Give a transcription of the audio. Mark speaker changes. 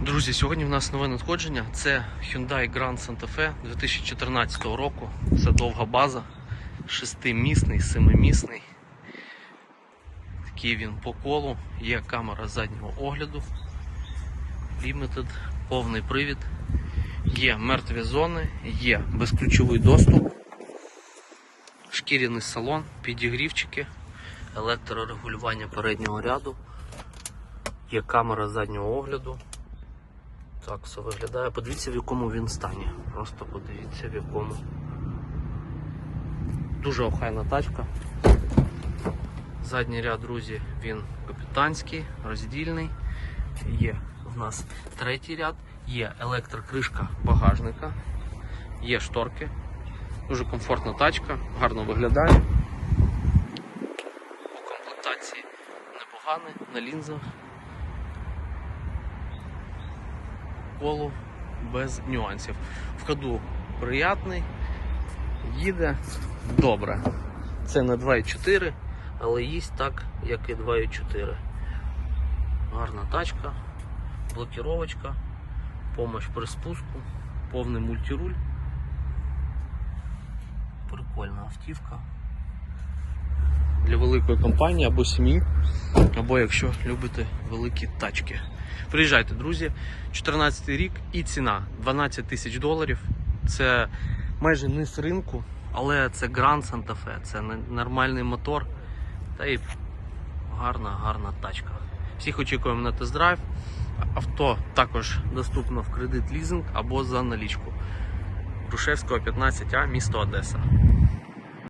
Speaker 1: Друзі, сьогодні в нас нове надходження. Це Hyundai Grand Santa Fe 2014 року. Це довга база, шестимісний, семимісний. Такий він по колу. Є камера заднього огляду. Limited, повний привід. Є мертві зони, є безключовий доступ, шкіряний салон, підігрівчики, електрорегулювання переднього ряду, є камера заднього огляду. Так все виглядає. Подивіться в якому він стані. Просто подивіться в якому. Дуже охайна тачка. Задній ряд, друзі, він капітанський, роздільний. Є в нас третій ряд, є електрокришка багажника, є шторки. Дуже комфортна тачка, гарно виглядає. По комплектації непоганий, на лінзах. Колу без нюансів. В ходу приятний, їде добре. Це не 2,4, але їсть так, як і 2,4. Гарна тачка, блокіровочка, помощь при спуску, повний мультируль. Прикольна автівка. Для великої компанії або сім'ї, або якщо любите великі тачки. Приїжджайте, друзі. 14 рік і ціна 12 тисяч доларів. Це майже низ ринку, але це Grand Santa Fe, це нормальний мотор та й гарна, гарна тачка. Всіх очікуємо на тест-драйв. Авто також доступно в кредит лізинг або за налічку. Грушевського 15А, місто Одеса.